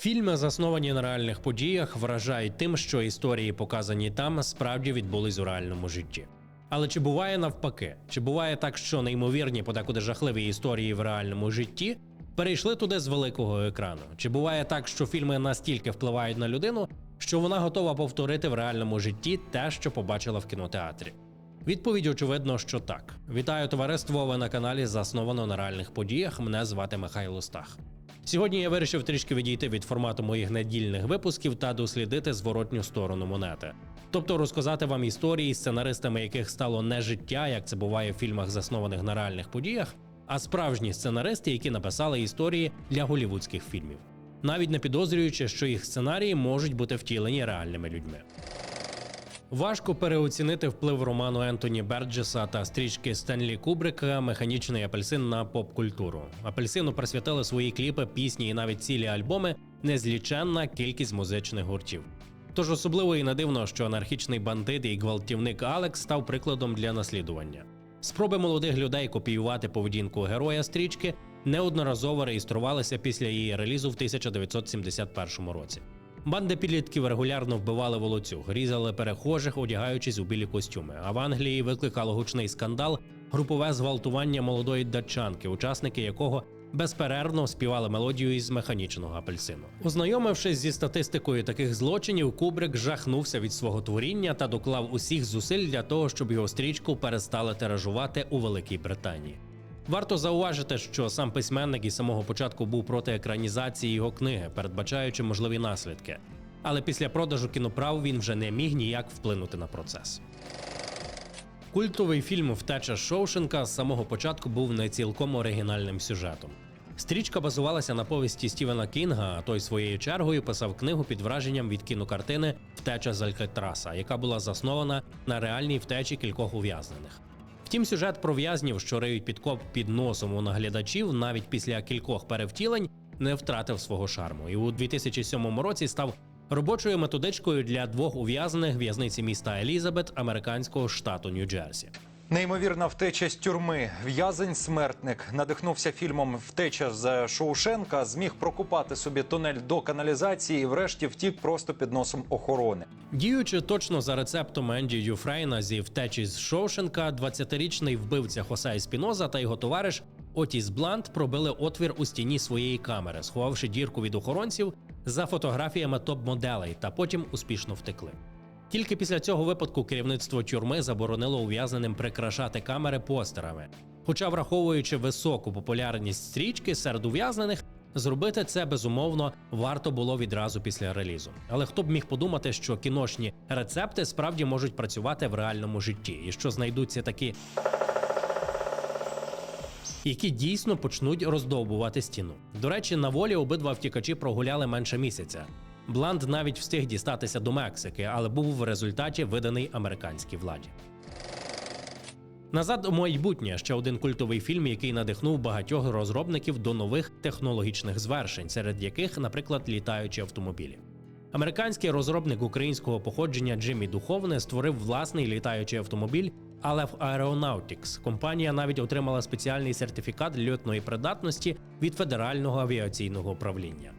Фільми, засновані на реальних подіях, вражають тим, що історії, показані там, справді відбулись у реальному житті. Але чи буває навпаки? Чи буває так, що неймовірні, подекуди жахливі історії в реальному житті перейшли туди з великого екрану? Чи буває так, що фільми настільки впливають на людину, що вона готова повторити в реальному житті те, що побачила в кінотеатрі? Відповідь очевидно, що так. Вітаю товариство. Ви на каналі засновано на реальних подіях. Мене звати Михайло Стах. Сьогодні я вирішив трішки відійти від формату моїх недільних випусків та дослідити зворотню сторону монети. Тобто розказати вам історії, сценаристами яких стало не життя, як це буває в фільмах, заснованих на реальних подіях, а справжні сценаристи, які написали історії для голівудських фільмів, навіть не підозрюючи, що їх сценарії можуть бути втілені реальними людьми. Важко переоцінити вплив роману Ентоні Берджеса та стрічки Стенлі Кубрика Механічний апельсин на поп-культуру. Апельсину присвятили свої кліпи, пісні і навіть цілі альбоми незліченна кількість музичних гуртів. Тож особливо і не дивно, що анархічний бандит і гвалтівник Алекс став прикладом для наслідування. Спроби молодих людей копіювати поведінку героя стрічки неодноразово реєструвалися після її релізу в 1971 році. Банди підлітків регулярно вбивали волоцюг, різали перехожих, одягаючись у білі костюми. А в Англії викликало гучний скандал групове зґвалтування молодої датчанки, учасники якого безперервно співали мелодію із механічного апельсину. Ознайомившись зі статистикою таких злочинів, Кубрик жахнувся від свого творіння та доклав усіх зусиль для того, щоб його стрічку перестали тиражувати у Великій Британії. Варто зауважити, що сам письменник із самого початку був проти екранізації його книги, передбачаючи можливі наслідки. Але після продажу кіноправ він вже не міг ніяк вплинути на процес. Культовий фільм Втеча Шоушенка з самого початку був не цілком оригінальним сюжетом. Стрічка базувалася на повісті Стівена Кінга, а той своєю чергою писав книгу під враженням від кінокартини Втеча з Алькатраса, яка була заснована на реальній втечі кількох ув'язнених. Втім, сюжет про в'язнів, що риють підкоп під носом у наглядачів, навіть після кількох перевтілень, не втратив свого шарму, і у 2007 році став робочою методичкою для двох ув'язнених в'язниці міста Елізабет американського штату Нью-Джерсі. Неймовірна втеча з тюрми. В'язень смертник надихнувся фільмом Втеча з Шоушенка. Зміг прокупати собі тунель до каналізації і врешті втік просто під носом охорони. Діючи точно за рецептом Енді Юфрейна зі втечі з Шоушенка, 20-річний вбивця Хосей Спіноза та його товариш Отіс Блант пробили отвір у стіні своєї камери, сховавши дірку від охоронців за фотографіями топ-моделей, та потім успішно втекли. Тільки після цього випадку керівництво тюрми заборонило ув'язненим прикрашати камери постерами. Хоча, враховуючи високу популярність стрічки серед ув'язнених, зробити це безумовно варто було відразу після релізу. Але хто б міг подумати, що кіношні рецепти справді можуть працювати в реальному житті, і що знайдуться такі. Які дійсно почнуть роздовбувати стіну. До речі, на волі обидва втікачі прогуляли менше місяця. Бланд навіть встиг дістатися до Мексики, але був в результаті виданий американській владі. Назад у майбутнє ще один культовий фільм, який надихнув багатьох розробників до нових технологічних звершень, серед яких, наприклад, літаючі автомобілі. Американський розробник українського походження Джиммі Духовне створив власний літаючий автомобіль Aleph Aeronautics. Компанія навіть отримала спеціальний сертифікат льотної придатності від Федерального авіаційного управління.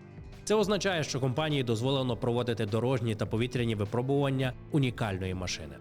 Це означає, що компанії дозволено проводити дорожні та повітряні випробування унікальної машини.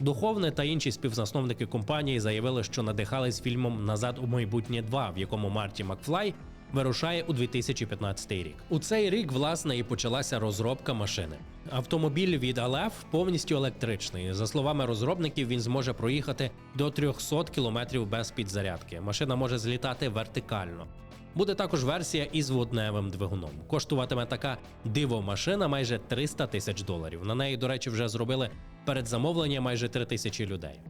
Духовне та інші співзасновники компанії заявили, що надихались фільмом Назад у майбутнє 2», в якому Марті Макфлай вирушає у 2015 рік. У цей рік, власне, і почалася розробка машини. Автомобіль від Aleph повністю електричний. За словами розробників, він зможе проїхати до 300 км без підзарядки. Машина може злітати вертикально. Буде також версія із водневим двигуном. Коштуватиме така диво-машина майже 300 тисяч доларів. На неї, до речі, вже зробили передзамовлення майже 3 тисячі людей.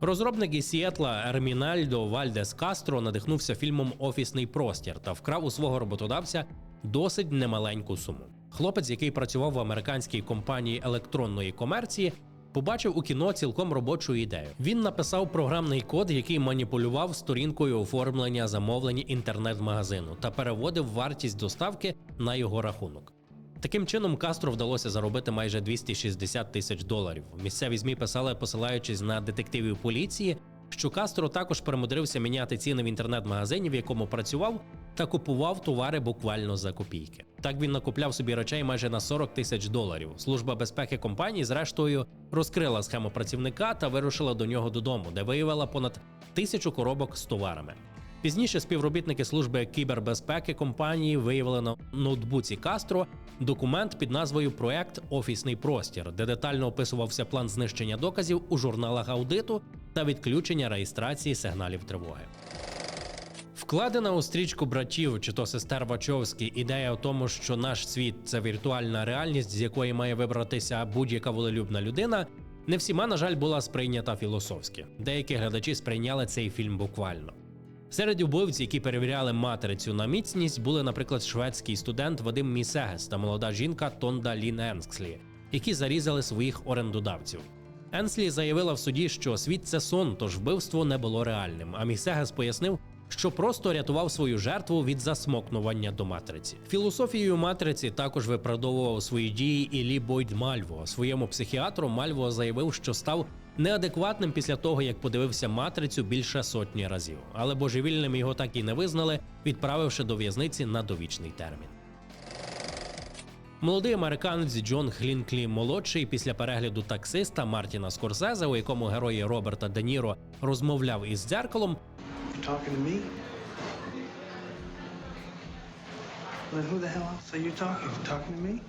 Розробник із Сіетла Ермінальдо Вальдес Кастро надихнувся фільмом Офісний простір та вкрав у свого роботодавця досить немаленьку суму. Хлопець, який працював в американській компанії електронної комерції, побачив у кіно цілком робочу ідею. Він написав програмний код, який маніпулював сторінкою оформлення замовлень інтернет-магазину та переводив вартість доставки на його рахунок. Таким чином, Кастро вдалося заробити майже 260 тисяч доларів. Місцеві змі писали, посилаючись на детективів поліції, що Кастро також примудрився міняти ціни в інтернет-магазині, в якому працював, та купував товари буквально за копійки. Так він накупляв собі речей майже на 40 тисяч доларів. Служба безпеки компанії, зрештою, розкрила схему працівника та вирушила до нього додому, де виявила понад тисячу коробок з товарами. Пізніше співробітники служби кібербезпеки компанії виявили на ноутбуці Кастро документ під назвою Проект Офісний простір, де детально описувався план знищення доказів у журналах аудиту та відключення реєстрації сигналів тривоги. Вкладена у стрічку братів чи то сестер Вачовські ідея у тому, що наш світ це віртуальна реальність, з якої має вибратися будь-яка волелюбна людина. Не всіма, на жаль, була сприйнята філософськи. Деякі глядачі сприйняли цей фільм буквально. Серед убивців, які перевіряли матрицю на міцність, були, наприклад, шведський студент Вадим Місегес та молода жінка Тонда Лін Енскслі, які зарізали своїх орендодавців. Енслі заявила в суді, що світ це сон, тож вбивство не було реальним. А Місегес пояснив, що просто рятував свою жертву від засмокнування до матриці. Філософією матриці також виправдовував свої дії і Лі Бойд Мальво. Своєму психіатру Мальво заявив, що став неадекватним після того, як подивився матрицю більше сотні разів. Але божевільним його так і не визнали, відправивши до в'язниці на довічний термін. Молодий американець Джон Хлінклі молодший після перегляду таксиста Мартіна Скорсезе, у якому герої Роберта Де Ніро розмовляв із дзеркалом, talking to me? Then who the hell else are you talking? Talking to me?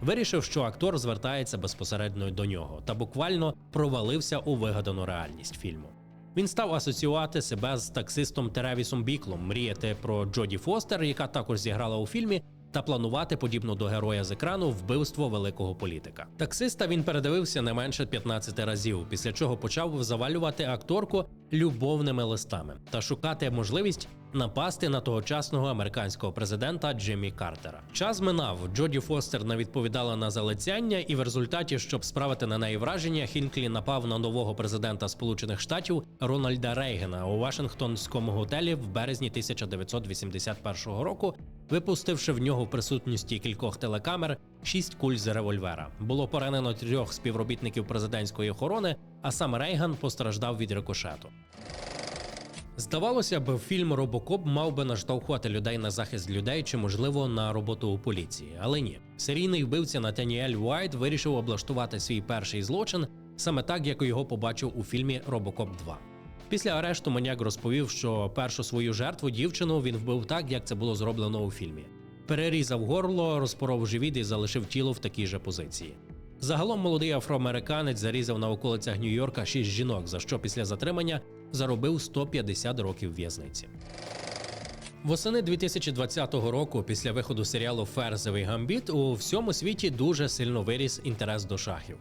вирішив, що актор звертається безпосередньо до нього та буквально провалився у вигадану реальність фільму. Він став асоціювати себе з таксистом Теревісом Біклом, мріяти про Джоді Фостер, яка також зіграла у фільмі, та планувати, подібно до героя з екрану, вбивство великого політика. Таксиста він передивився не менше 15 разів, після чого почав завалювати акторку любовними листами та шукати можливість напасти на тогочасного американського президента Джиммі Картера. Час минав. Джоді Фостер не відповідала на залицяння, і в результаті, щоб справити на неї враження, Хінклі напав на нового президента Сполучених Штатів Рональда Рейгена у Вашингтонському готелі в березні 1981 року, випустивши в нього в присутності кількох телекамер шість куль з револьвера. Було поранено трьох співробітників президентської охорони, а сам Рейган постраждав від рикошету. Здавалося б, фільм Робокоп мав би наштовхувати людей на захист людей чи, можливо, на роботу у поліції, але ні. Серійний вбивця Натаніель Уайт вирішив облаштувати свій перший злочин саме так, як його побачив у фільмі Робокоп 2. Після арешту маніяк розповів, що першу свою жертву дівчину він вбив так, як це було зроблено у фільмі. Перерізав горло, розпоров живіт і залишив тіло в такій же позиції. Загалом молодий афроамериканець зарізав на околицях Нью-Йорка шість жінок, за що після затримання заробив 150 років в'язниці. Восени 2020 року, після виходу серіалу Ферзевий гамбіт, у всьому світі дуже сильно виріс інтерес до шахів.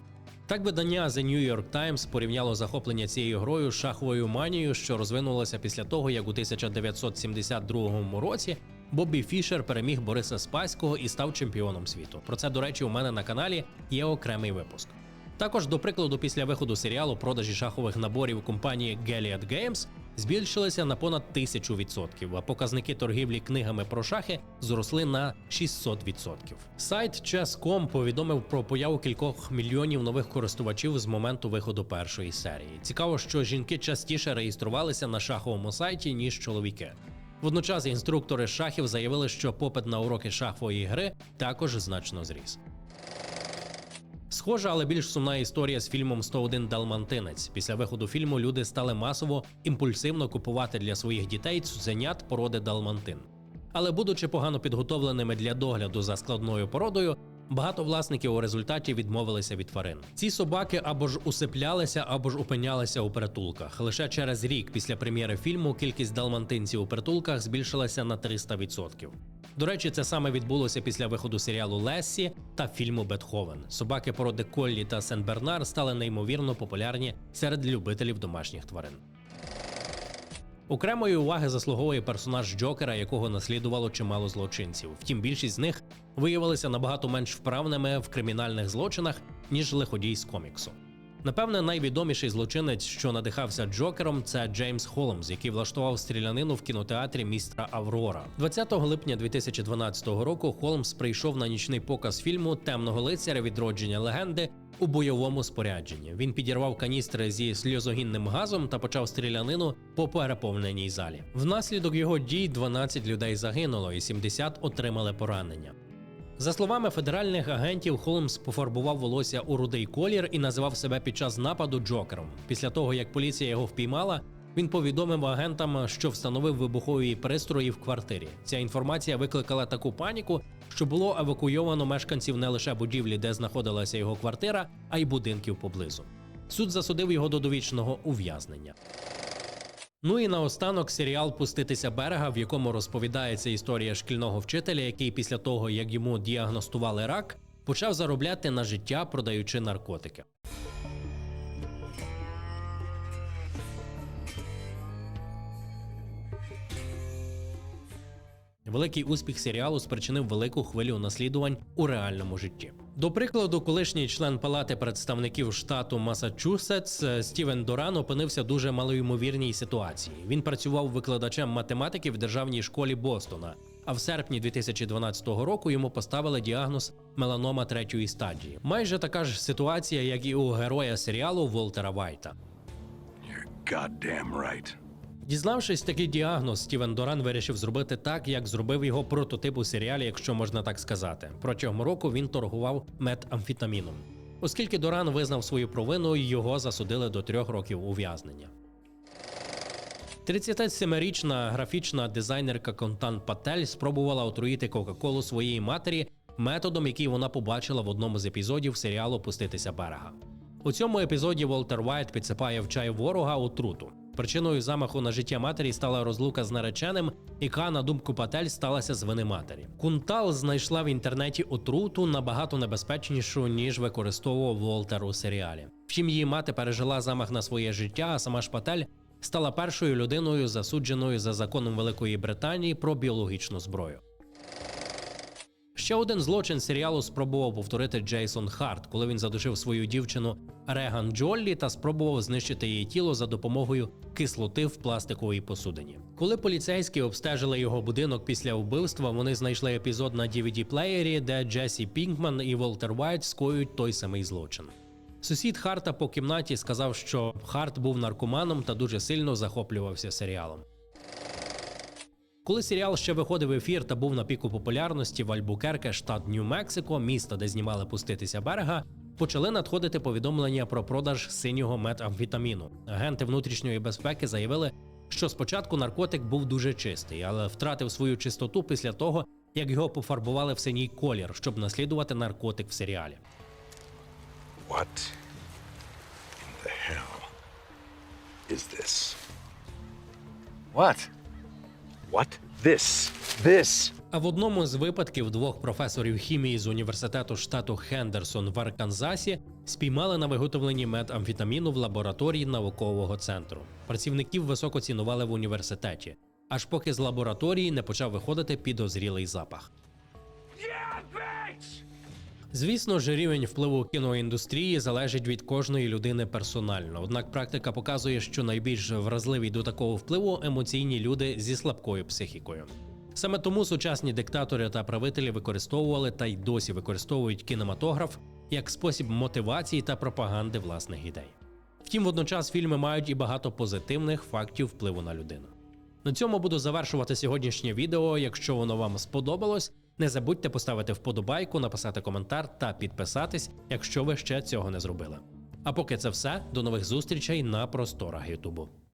Так видання The New York Times порівняло захоплення цією грою з шаховою манією, що розвинулося після того, як у 1972 році Бобі Фішер переміг Бориса Спаського і став чемпіоном світу. Про це, до речі, у мене на каналі є окремий випуск. Також, до прикладу, після виходу серіалу продажі шахових наборів компанії Galliard Games збільшилися на понад тисячу відсотків, а показники торгівлі книгами про шахи зросли на 600 відсотків. Сайт Chess.com повідомив про появу кількох мільйонів нових користувачів з моменту виходу першої серії. Цікаво, що жінки частіше реєструвалися на шаховому сайті ніж чоловіки. Водночас інструктори шахів заявили, що попит на уроки шахової гри також значно зріс. Схожа, але більш сумна історія з фільмом «101 Далмантинець. Після виходу фільму люди стали масово імпульсивно купувати для своїх дітей цуценят породи Далмантин. Але будучи погано підготовленими для догляду за складною породою, багато власників у результаті відмовилися від тварин. Ці собаки або ж усиплялися, або ж опинялися у притулках. Лише через рік після прем'єри фільму кількість далмантинців у притулках збільшилася на 300%. До речі, це саме відбулося після виходу серіалу Лессі та фільму Бетховен. Собаки породи Коллі та Сен-Бернар стали неймовірно популярні серед любителів домашніх тварин. Окремої уваги заслуговує персонаж Джокера, якого наслідувало чимало злочинців. Втім, більшість з них виявилися набагато менш вправними в кримінальних злочинах, ніж лиходій з коміксу. Напевне, найвідоміший злочинець, що надихався Джокером, це Джеймс Холмс, який влаштував стрілянину в кінотеатрі містера Аврора. 20 липня 2012 року Холмс прийшов на нічний показ фільму Темного лицаря відродження легенди у бойовому спорядженні. Він підірвав каністри зі сльозогінним газом та почав стрілянину по переповненій залі. Внаслідок його дій 12 людей загинуло і 70 отримали поранення. За словами федеральних агентів, Холмс пофарбував волосся у рудий колір і називав себе під час нападу Джокером. Після того, як поліція його впіймала, він повідомив агентам, що встановив вибухові пристрої в квартирі. Ця інформація викликала таку паніку, що було евакуйовано мешканців не лише будівлі, де знаходилася його квартира, а й будинків поблизу. Суд засудив його до довічного ув'язнення. Ну і наостанок серіал Пуститися берега, в якому розповідається історія шкільного вчителя, який після того, як йому діагностували рак, почав заробляти на життя, продаючи наркотики. Великий успіх серіалу спричинив велику хвилю наслідувань у реальному житті. До прикладу, колишній член палати представників штату Масачусетс е, Стівен Доран опинився дуже малоймовірній ситуації. Він працював викладачем математики в державній школі Бостона. А в серпні 2012 року йому поставили діагноз меланома третьої стадії. Майже така ж ситуація, як і у героя серіалу Волтера Вайта. You're goddamn right. Дізнавшись такий діагноз, Стівен Доран вирішив зробити так, як зробив його прототип у серіалі, якщо можна так сказати. Протягом року він торгував метамфетаміном. Оскільки Доран визнав свою провину, його засудили до трьох років ув'язнення. 37-річна графічна дизайнерка Контан Патель спробувала отруїти Кока-Колу своєї матері методом, який вона побачила в одному з епізодів серіалу Пуститися берега. У цьому епізоді Волтер Вайт підсипає в чай ворога отруту. Причиною замаху на життя матері стала розлука з нареченим, яка, на думку Патель, сталася з вини матері. Кунтал знайшла в інтернеті отруту набагато небезпечнішу, ніж використовував Волтер у серіалі. Втім, її мати пережила замах на своє життя, а сама ж Патель стала першою людиною, засудженою за законом Великої Британії про біологічну зброю. Ще один злочин серіалу спробував повторити Джейсон Харт, коли він задушив свою дівчину Реган Джоллі та спробував знищити її тіло за допомогою кислоти в пластиковій посудині. Коли поліцейські обстежили його будинок після вбивства, вони знайшли епізод на DVD-плеєрі, де Джесі Пінкман і Волтер Вайт скоюють той самий злочин. Сусід Харта по кімнаті сказав, що Харт був наркоманом та дуже сильно захоплювався серіалом. Коли серіал ще виходив в ефір та був на піку популярності в Альбукерке, штат Нью-Мексико, місто, де знімали пуститися берега, почали надходити повідомлення про продаж синього метамфетаміну. Агенти внутрішньої безпеки заявили, що спочатку наркотик був дуже чистий, але втратив свою чистоту після того, як його пофарбували в синій колір, щоб наслідувати наркотик в серіалі. What in the hell is this? What? What? This. This. А в одному з випадків двох професорів хімії з університету штату Хендерсон в Арканзасі спіймали на виготовленні метамфетаміну в лабораторії наукового центру. Працівників високо цінували в університеті, аж поки з лабораторії не почав виходити підозрілий запах. Звісно ж, рівень впливу кіноіндустрії залежить від кожної людини персонально. Однак практика показує, що найбільш вразливі до такого впливу емоційні люди зі слабкою психікою. Саме тому сучасні диктатори та правителі використовували та й досі використовують кінематограф як спосіб мотивації та пропаганди власних ідей. Втім, водночас фільми мають і багато позитивних фактів впливу на людину. На цьому буду завершувати сьогоднішнє відео. Якщо воно вам сподобалось, не забудьте поставити вподобайку, написати коментар та підписатись, якщо ви ще цього не зробили. А поки це все, до нових зустрічей на просторах Ютубу.